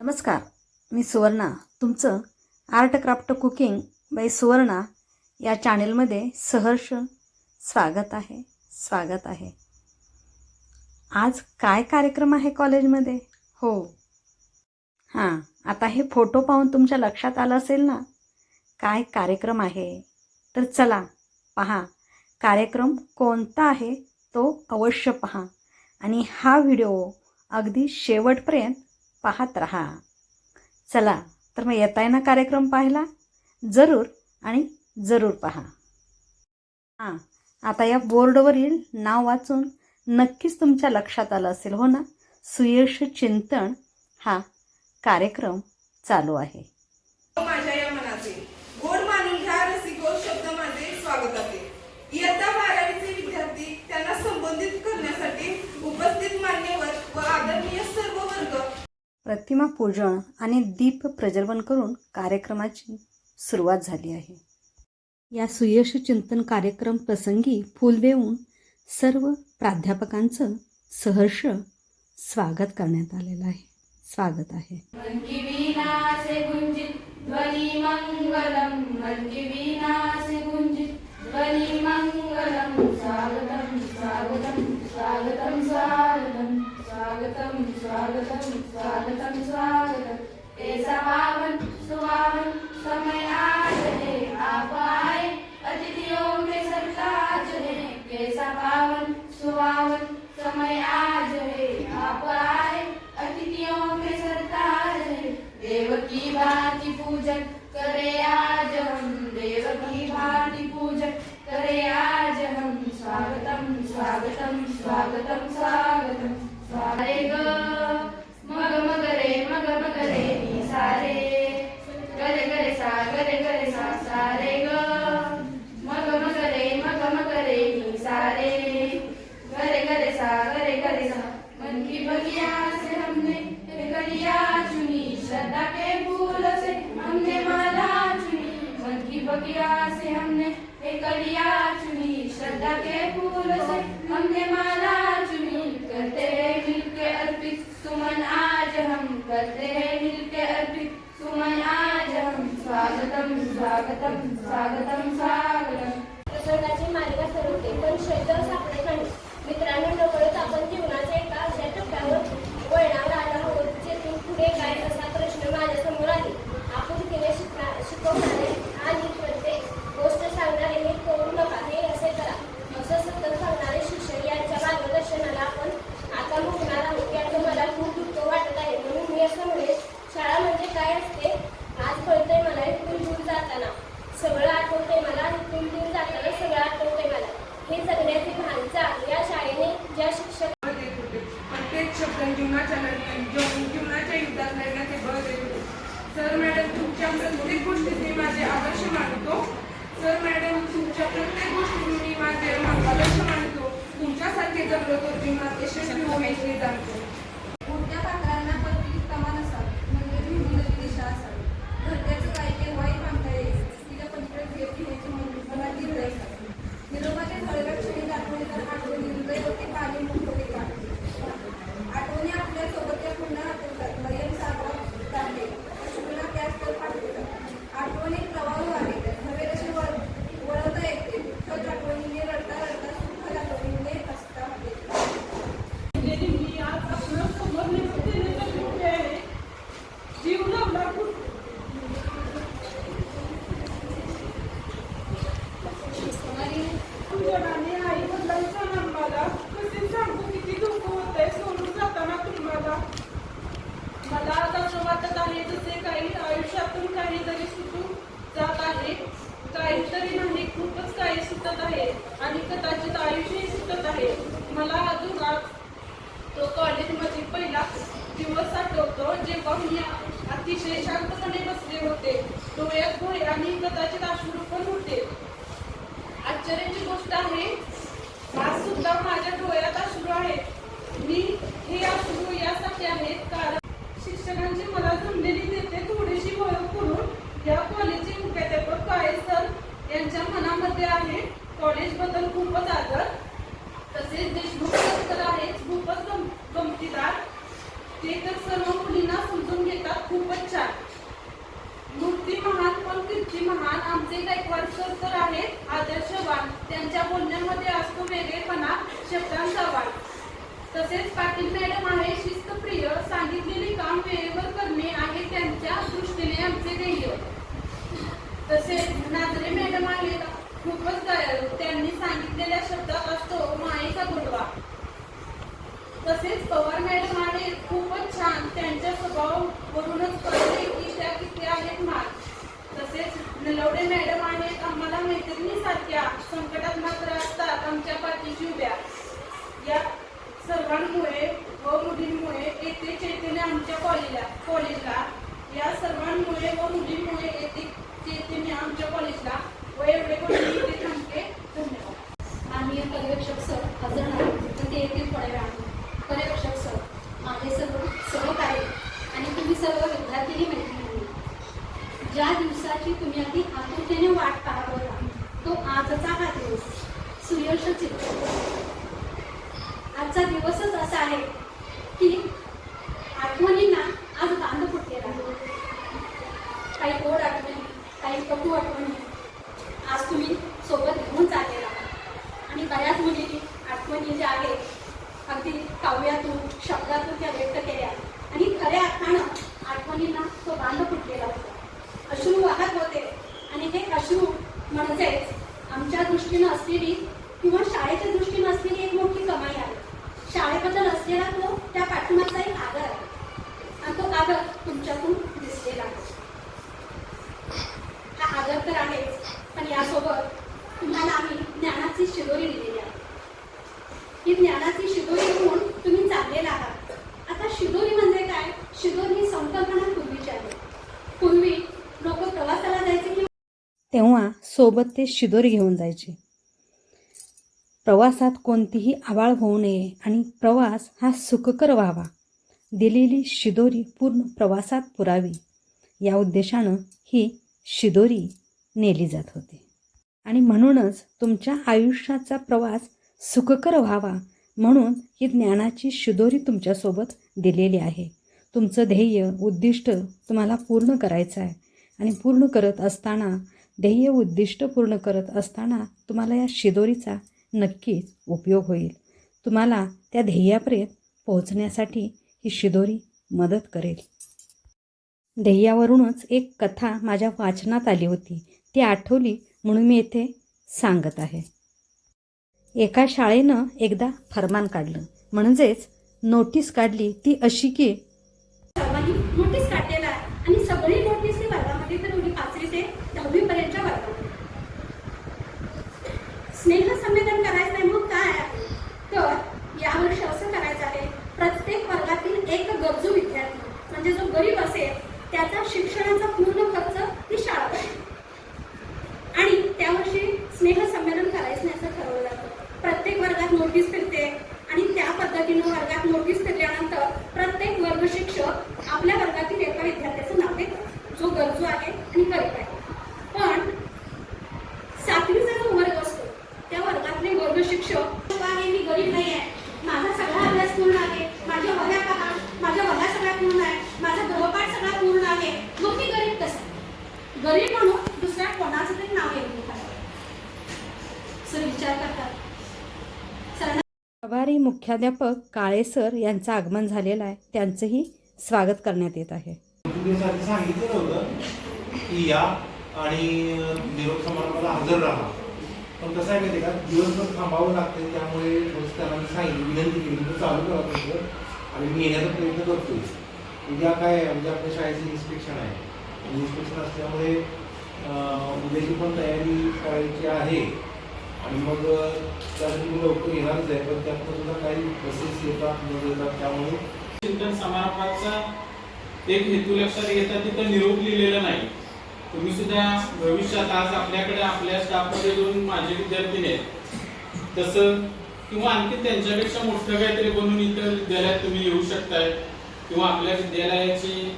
नमस्कार मी सुवर्णा. तुमचं art craft cooking by Suvarna या चॅनेलमध्ये सहर्ष स्वागत आहे स्वागत आहे. आज काय कार्यक्रम आहे कॉलेजमध्ये? हो. हां आता हे फोटो पाहून तुमच्या लक्षात आलं असेल ना? काय कार्यक्रम आहे? तर चला पहा कार्यक्रम कोणता आहे तो अवश्य पहा. आणि हा व्हिडिओ अगदी शेवटपर्यंत पाहत रहा. चला तर मग येत आहे ना कार्यक्रम पाहायला? जरूर आणि जरूर पहा. हां आता या बोर्डवरील नाव वाचून नक्कीच तुमच्या लक्षात आलं असेल हो ना? सुयश चिंतन हा कार्यक्रम चालू आहे. पूजन आणि दीप प्रज्वलन करून कार्यक्रमाची सुरुवात झाली आहे. या सुयश चिंतन कार्यक्रम प्रसंगी फूल देऊन सर्व प्राध्यापकांचं सहर्ष स्वागत करण्यात आलेलं आहे. स्वागत आहे. मन गुंजित मंगलम मन की वीणा से गुंजित ध्वनि मंगलम स्वागतम स्वागतम स्वागतम स्वागतम स्वागतम स्वागतम स्वागतम स्वागतम ऐसा समय आज है आप आए अतिथियों के सरताज है। कैसा पावन सुहावन समय आज है आप आए अतिथियों के सरताज है। देव की भांति पूजन Sagadam Sa. करते हैं मिलके अर्पित। सुमन आज हम स्वागतम स्वागतम स्वागतम स्वागतम। प्रसंगाची मालिका ठरवते पण शब्द सापडे नाही मित्रांनो नकळत आपण जीवनाच्या एका अशा टप्प्यावर वळणावर आलो आहोत जेथून पुढे काय असा प्रश्न माझ्यासमोर आहे आपुलकीने शिकणा शिकवणारे आणि प्रत्येक गोष्ट सांगणारे हे करू नका हे असे करा असं सतत सांगणारे शिक्षक यांच्या मार्गदर्शनाला आपण आता मुकणार आहोत याचं मला खूप दुःख वाटत आहे म्हणून मी असं म्हणेन शाळा म्हणजे काय असते आज कळतंय मला इथून दूर जाताना सगळं आठवतंय मला इथून दूर जाताना सगळं आठवतंय मला हे जगण्याची भानचा या शाळेने ज्या शिक्षक देत होते प्रत्येक शब्द जीवनाच्या लढण्यात जीवन- जीवनाच्या युद्धात लढण्याचे बळ देत होते सर मॅडम तुमच्या प्रत्येक गोष्टीत मी माझे आदर्श मानतो. सर मॅडम तुमच्या प्रत्येक गोष्टीत मी माझे आदर्श मानतो. तुमच्यासारखे जगलो तर जीवनात यशस्वी होण्याची जाणतो मोठ्या पाखरांना परती कमान असावी म्हणजे भिंतीची दिशा असावी घरट्याचं काय ते वाईट मानता येईल तिच्या पलीकडे भेट घेण्याची मला ती हृदय असावी निरोपाचे थळव्या क्षणी दाखवले तर आठवणी हृदय होते पाणी मुख होते काढ आठवणी आपल्यासोबत त्या पुन्हा आठवतात मयम सागरात काढले अश्रूला त्याच तर पाठवतात आठवणी प्रवाह आहे नवे तसे वळ वळवता येते दुःखद आठवणीने रडता रडता सुखद आठवणीने हसता येते जगाने आई वडिलांचा मला कसे सांगू किती दुःख होत आहे सोडून जाताना तुम्हाला मला आज असं वाटत आहे जसे काही आयुष्यातून काहीतरी सुटून जात आहे काहीतरी नाही खूपच काही सुटत आहे आणि कदाचित आयुष्यही सुटत आहे मला अजून आज तो कॉलेजमध्ये पहिला दिवस आठवतो जेव्हा मी अतिशय शांतपणे बसले होते डोळ्यात भय आणि कदाचित अश्रू पण होते आश्चर्याची गोष्ट आहे आज सुद्धा माझ्या डोळ्यात अश्रू आहेत मी हे अश्रू यासाठी आहेत कारण शिक्षकांची मला जमलेली देते थोडीशी ओळख करून या कॉलेजचे मुख्याध्यापक काळे सर यांच्या मनामध्ये आहे कॉलेजबद्दल खूपच आदर. तसेच नागरे मॅडम आहेत खूपच दयाळू. त्यांनी सांगितलेल्या शब्दात असतो मायेचा गुडवा तसेच पवार मॅडम आहेत खूपच छान. त्यांच्या स्वभावावरूनच कळते की त्या किती आहेत मार तसेच नलवडे मॅडम आहेत आम्हाला मैत्रिणी सारख्या संकटात मात्र असतात. आमच्या पाठीशी उभ्या. या सर्वांमुळे व मुलींमुळे येथे चैतन्य आमच्या कॉलेजला कॉलेजला या सर्वांमुळे व मुलींमुळे येथे ते तुम्ही आमच्या कॉलेजला व एवढे कोणी थांबते. धन्यवाद. आम्ही पर्यवेक्षक सर हजर नाही तर ते येतील थोड्या वेळाने. पर्यवेक्षक सर माझे सर्व सहकार्य आणि तुम्ही सर्व विद्यार्थी मैत्रिणी. ज्या दिवसाची तुम्ही आधी आतुरतेने वाट पाहत होता तो आजचा हा दिवस सुयश चित्र. आजचा दिवसच असा आहे की आठवणींना आज बांध फुटलेला आहे काही गोड आठवणी काही कटू आठवणी आज तुम्ही सोबत घेऊन चाललेला आहात आणि बऱ्याच मुलींनी आठवणी ज्या आहेत अगदी काव्यातून शब्दातून त्या व्यक्त केल्या आणि खऱ्या अर्थानं आठवणींना फुटलेला होता. अश्रू वाहत होते. आणि हे अश्रू म्हणजेच आमच्या दृष्टीनं असलेली किंवा शाळेच्या दृष्टीनं असलेली एक मोठी कमाई आहे. शाळेबद्दल असलेला तो त्या पाठिंबाचा एक आदर आहे. आणि तो आदर तुमच्यातून दिसलेला आहे. हा आदर तर आहेच पण यासोबत तुम्हाला आम्ही ज्ञानाची शिदोरी दिलेली आहे. ही ज्ञानाची शिदोरी घेऊन तुम्ही चाललेला आहात आता शिदोरी म्हणजे काय शिदोरी ही संकल्पना पूर्वीची आहे पूर्वी लोक प्रवासाला जायचे की तेव्हा सोबत ते शिदोरी घेऊन जायचे. प्रवासात कोणतीही आवाळ होऊ नये आणि प्रवास हा सुखकर व्हावा. दिलेली शिदोरी पूर्ण प्रवासात पुरावी. या उद्देशानं ही शिदोरी नेली जात होती. आणि म्हणूनच तुमच्या आयुष्याचा प्रवास सुखकर व्हावा म्हणून ही ज्ञानाची शिदोरी तुमच्यासोबत दिलेली आहे. तुमचं ध्येय उद्दिष्ट तुम्हाला पूर्ण करायचं आहे आणि पूर्ण करत असताना ध्येय उद्दिष्ट पूर्ण करत असताना तुम्हाला या शिदोरीचा नक्कीच उपयोग होईल. तुम्हाला त्या ध्येयापर्यंत पोहोचण्यासाठी ही शिदोरी मदत करेल. ध्येयावरूनच एक कथा माझ्या वाचनात आली होती. ती आठवली म्हणून मी येथे सांगत आहे. एका शाळेनं एकदा फरमान काढलं. म्हणजेच नोटीस काढली ती अशी की सर्वांनी नोटीस काढलेला आहे आणि सगळी नोटीस ही वर्गामध्ये फिरवली पाचवी ते दहावी पर्यंतच्या वर्गामध्ये स्नेह संमेलन करायचं आहे मग काय आहे तर यावर्षी असं करायचं आहे प्रत्येक वर्गातील एक गरजू विद्यार्थी म्हणजे जो गरीब असेल त्याचा शिक्षणाचा पूर्ण खर्च ती शाळा करेल आणि त्यावर्षी स्नेह संमेलन करायचं नाही असं ठरवलं जातं प्रत्येक वर्गात नोटीस फिरते आणि त्या पद्धतीनं वर्गात नोटीस फिरल्यानंतर प्रत्येक वर्ग शिक्षक आपल्या वर्गातील एका विद्यार्थ्याचं नाव देतात जो गरजू आहे आणि गरीब आहे पण सातवीचा जो वर्ग असतो त्या वर्गातले वर्ग शिक्षक "तो आहे मी गरीब नाही आहे माझा सगळा अभ्यास पूर्ण आहे माझ्या वह्या पहा माझ्या वह्या सगळ्या पूर्ण आहे माझा गृहपाठ सगळा पूर्ण आहे मग मी गरीब कसं गरीब म्हणून दुसऱ्या कोणाचं तरी नाव येईल सर विचार करतात सरांना प्रभारी मुख्याध्यापक काळे सर यांचं आगमन झालेलं आहे. त्यांचंही स्वागत करण्यात येत आहे. सांगितलं होतं की या आणि निरोप समारंभाला हजर राहा. पण कसं आहे माहिती का? दिवसभर थांबावं लागतं त्यामुळे त्यांना सांगितलं विनंती केली तर चालू करा तुमचं आणि मी येण्याचा प्रयत्न करतोय. उद्या काय म्हणजे आपल्या शाळेचं इन्स्पेक्शन आहे. इन्स्पेक्शन असल्यामुळे उद्याची पण तयारी करायची आहे. आणि मग त्यासाठी मी लवकर येणारच आहे पण त्यातून सुद्धा काही बसेस येतात न येतात त्यामुळे चिंतन समारंभाचा एक हेतू लक्षात घेता तिथं निरोप लिहिलेला नाही. तुम्ही सुद्धा भविष्यात आज आपल्याकडे आपल्या स्टाफमध्ये दोन माझे विद्यार्थी आहेत. तसं किंवा आणखी त्यांच्यापेक्षा मोठं काहीतरी बनून इथं विद्यालयात तुम्ही येऊ शकताय. किंवा आपल्या विद्यालयाची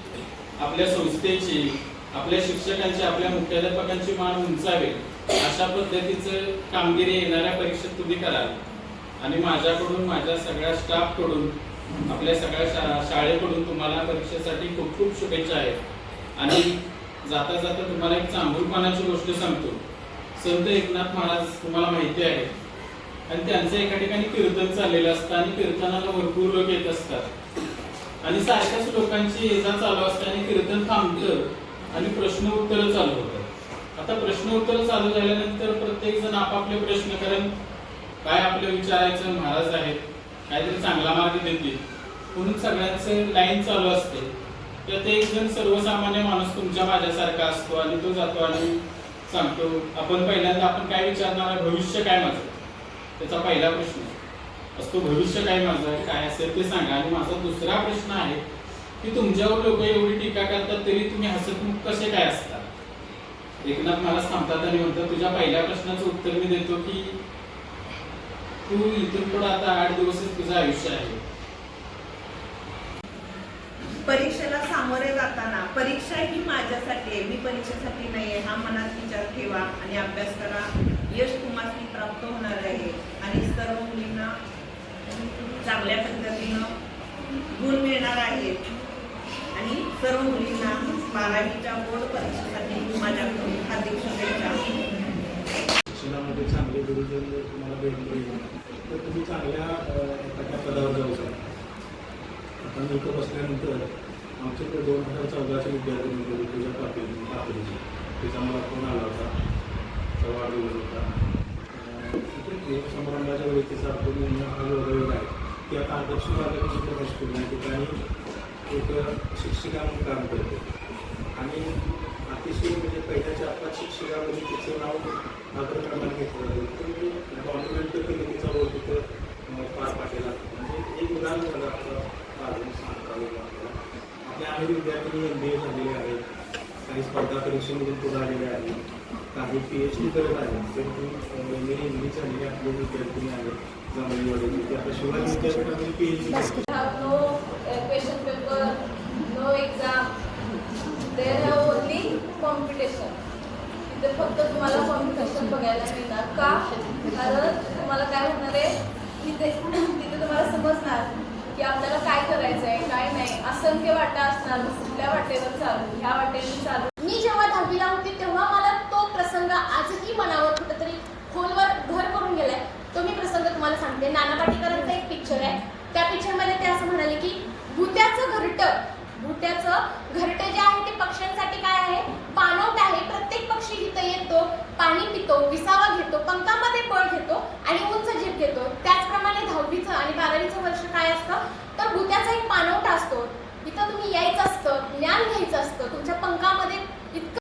आपल्या संस्थेची आपल्या शिक्षकांची आपल्या मुख्याध्यापकांची मान उंचावेल. अशा पद्धतीचं कामगिरी येणाऱ्या परीक्षेत तुम्ही कराल. आणि माझ्याकडून माझ्या सगळ्या स्टाफकडून आपल्या सगळ्या शा शाळेकडून तुम्हाला परीक्षेसाठी खूप खूप शुभेच्छा आहेत. आणि जाता जाता तुम्हाला एक चांगुलपणाची गोष्ट सांगतो. संत एकनाथ महाराज तुम्हाला माहिती आहे. आणि त्यांचं एका ठिकाणी कीर्तन चाललेलं असतं आणि कीर्तनाला भरपूर लोक येत असतात. आणि सारख्याच लोकांची ये जा चालू असते आणि कीर्तन थांबतं आणि प्रश्न उत्तर चालू होतं आता प्रश्न उत्तर चालू झाल्यानंतर प्रत्येक जण आपापले प्रश्न करेल काय आपलं विचारायचं? महाराज आहेत. काहीतरी चांगला मार्ग देतील. म्हणून सगळ्यांचं लाईन चालू असते. त्यात एक जण सर्वसामान्य माणूस तुमच्या माझ्यासारखा असतो आणि तो जातो आणि सांगतो आपण पहिल्यांदा आपण काय विचारणार आहे? भविष्य काय माझं? त्याचा पहिला प्रश्न. असतो भविष्य काय माझं काय असेल ते सांगा. आणि माझा दुसरा प्रश्न आहे की तुमच्यावर लोक एवढी टीका करतात तरी तुम्ही हसतमुख कसे काय असतात एकनाथ मला सांगतात आणि म्हणतात तुझ्या पहिल्या प्रश्नाचं उत्तर मी देतो की तू इथून पुढे आता आठ दिवसच तुझं आयुष्य आहे. परीक्षेला सामोरे जाताना परीक्षा ही माझ्यासाठी आहे मी परीक्षेसाठी नाही आहे हा मनात विचार ठेवा आणि अभ्यास करा. यश तुम्हाला प्राप्त होणार आहे आणि सर्व मुलींना चांगल्या पद्धतीनं गुण मिळणार आहेत आणि सर्व मुलींना बारावीच्या बोर्ड परीक्षेसाठी माझ्याकडून हार्दिक शुभेच्छा शिक्षणामध्ये चांगले गुरुजन जर तुम्हाला भेटले तर तुम्ही चांगल्या एखाद्या पदावर जाऊ शकता. आता मी इथं बसल्यानंतर आमच्याकडे दोन हजार चौदाचे विद्यार्थी म्हणजे तुझ्या पाटील पाटीलजी त्याचा मला फोन आला होता. तिचा वाढदिवस होता. समारंभाच्या वेळी तिचा आपण हा योगायोग आहे. ती आता आदर्श मार्गदर्शक हायस्कूल या ठिकाणी एक शिक्षिका म्हणून काम करते. आणि अतिशय म्हणजे पहिल्याच्या आपल्या शिक्षकामध्ये तिचं नाव प्रमाण घेतलं जातं तर मी गव्हर्नमेंट कमिटीचा रोल तिथं पार पाडलेला. म्हणजे एक उदाहरण झालं आपलं अजून सांगता येईल आपल्याला आपल्या अनेक विद्यार्थी एम बी ए झालेले आहेत. काही स्पर्धा परीक्षेमधून पुढे आलेले आहेत. काही पी एच डी करत आहेत. तर एम ए इंग्लिश झालेले आपले विद्यार्थी आहेत. जांभळीवाडीचे ते आता शिवाजी विद्यापीठामध्ये पी एच डी ते फक्त तुम्हाला कॉम्पिटिशन बघायला मिळणार का? कारण तुम्हाला काय होणार आहे? तिथे तिथे तुम्हाला समजणार की आपल्याला काय करायचं आहे काय नाही. असंख्य वाटा असणार कुठल्या वाटेवर चालू ह्या वाटेवर चालू. मी जेव्हा दहावीला होते तेव्हा मला तो प्रसंग आजही मनावर कुठेतरी खोलवर घर करून गेलाय. तो मी प्रसंग तुम्हाला सांगते. नाना पाटीकरांचा एक पिक्चर आहे. त्या पिक्चरमध्ये ते असं म्हणाले की भुत्याचं घरटं भुत्याचं घरटं जे आहे पाणी पितो विसावा घेतो पंखामध्ये बळ घेतो आणि उंच झेप घेतो. त्याचप्रमाणे दहावीचं आणि बारावीचं वर्ष काय असतं? तर भूत्याचा एक पानवटा असतो. इथं तुम्ही यायचं असतं ज्ञान घ्यायचं असतं. तुमच्या पंखामध्ये इतकं